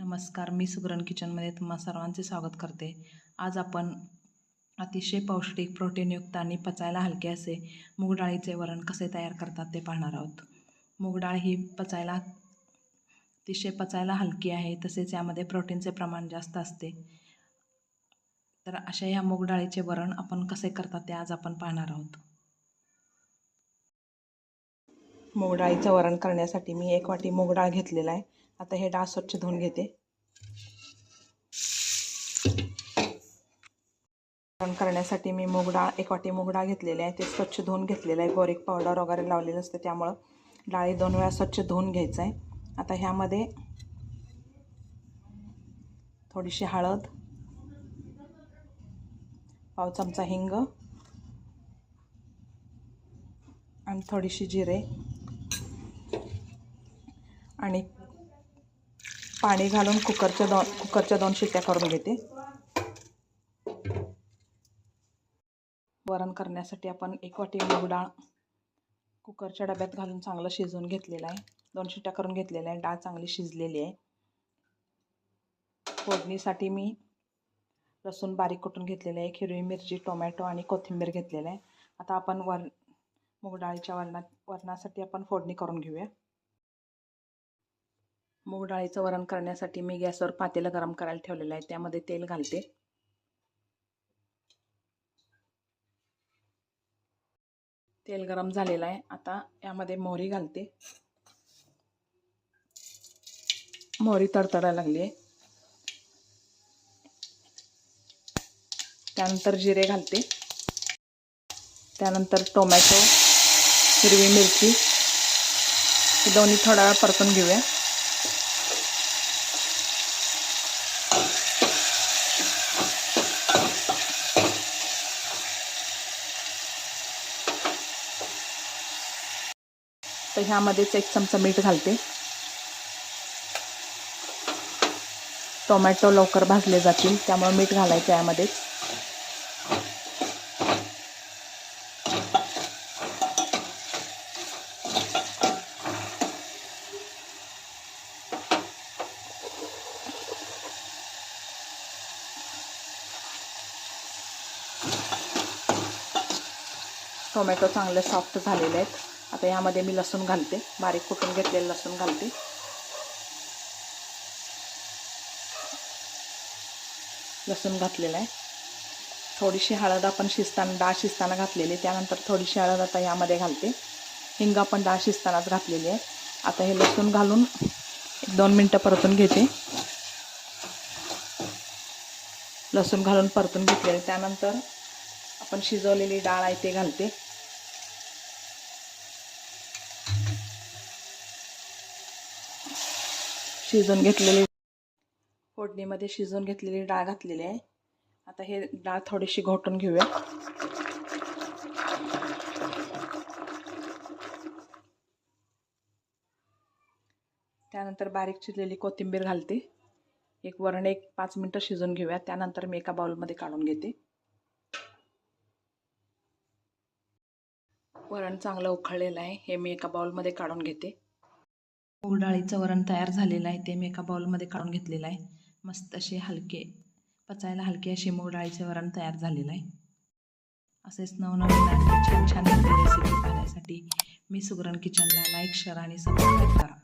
नमस्कार मी सुगरण किचनमध्ये तुम्हा सर्वांचे स्वागत करते. आज आपण अतिशय पौष्टिक प्रोटीनयुक्त आणि पचायला हलके असे मूगडाळीचे वरण कसे तयार करतात ते पाहणार आहोत. मूग डाळ ही पचायला अतिशय पचायला हलकी आहे तसेच यामध्ये प्रोटीनचे प्रमाण जास्त असते. तर अशा ह्या मूगडाळीचे वरण आपण कसे करतात ते आज आपण पाहणार आहोत. मूगडाळीचं वरण करण्यासाठी मी एक वाटी मूगडाळ घेतलेला आहे. आता हे डाळ स्वच्छ धुवून घेते. वरण करण्यासाठी मी मूग डाळ एक वाटी मूग डाळ घेतलेली आहे. ते स्वच्छ धुवून घेतलेलं आहे. बोरिक पावडर वगैरे लावलेलं असतं त्यामुळं डाळी दोन वेळा स्वच्छ धुवून घ्यायचं आहे. आता ह्यामध्ये थोडीशी हळद पाव चमचा हिंग आणि थोडीशी जिरे आणि पाणी घालून कुकरच्या दोन कुकरच्या दोन शिट्ट्या करून घेते. वरण करण्यासाठी आपण एक वाटी मूग डाळ कुकरच्या डब्यात घालून चांगलं शिजवून घेतलेलं आहे. दोन शिट्ट्या करून घेतलेल्या आहे डाळ चांगली शिजलेली आहे. फोडणीसाठी मी लसूण बारीक कुटून घेतलेलं आहे. हिरवी मिरची टोमॅटो आणि कोथिंबीर घेतलेलं आहे. आता आपण वर मूग डाळीच्या वरणात वरणासाठी आपण फोडणी करून घेऊया. मूग डाळीचं वरण करण्यासाठी मी गॅसवर पातेलं गरम करायला ठेवलेलं आहे. त्यामध्ये तेल घालते. तेल गरम झालेलं आहे. आता यामध्ये मोहरी घालते. मोहरी तडतडायला लागली आहे. त्यानंतर जिरे घालते. त्यानंतर टोमॅटो हिरवी मिरची. हे दोन्ही थोडा वेळ परतून घेऊया. तर ह्यामध्येच एक चमचा मीठ घालते. टोमॅटो लवकर भाजले जातील त्यामुळे मीठ घालायचं यामध्येच टोमॅटो चांगले सॉफ्ट झालेले आहेत. आता यामध्ये मी लसूण घालते. बारीक कुटून घेतलेलं लसूण घालते. लसूण घातलेलं आहे. थोडीशी हळद आपण शिजताना डाळ शिजताना घातलेली त्यानंतर थोडीशी हळद आता यामध्ये घालते. हिंग आपण डाळ शिजतानाच घातलेली आहे. आता हे लसूण घालून एक दोन मिनटं परतून घेते. लसूण घालून परतून घेतलेले त्यानंतर आपण शिजवलेली डाळ आहे ते घालते. शिजवून घेतलेली. फोडणीमध्ये शिजवून घेतलेली डाळ घातलेली आहे. आता हे डाळ थोडीशी घोटून घेऊया. त्यानंतर बारीक चिरलेली कोथिंबीर घालते. एक वरण एक पाच मिनटं शिजवून घेऊया. त्यानंतर मी एका बाउलमध्ये काढून घेते. वरण चांगलं उखळलेलं आहे. हे मी एका बाउलमध्ये काढून घेते. मूग डाळीचं वरण तयार झालेलं आहे ते मी एका बाउलमध्ये काढून घेतलेलं आहे. मस्त असे हलके पचायला हलके असे मूग डाळीचे वरण तयार झालेलं आहे. असेच नवनवीन छान छान रेसिपी पाहण्यासाठी मी सुगरण किचनला लाईक शेअर आणि सबस्क्राईब करा.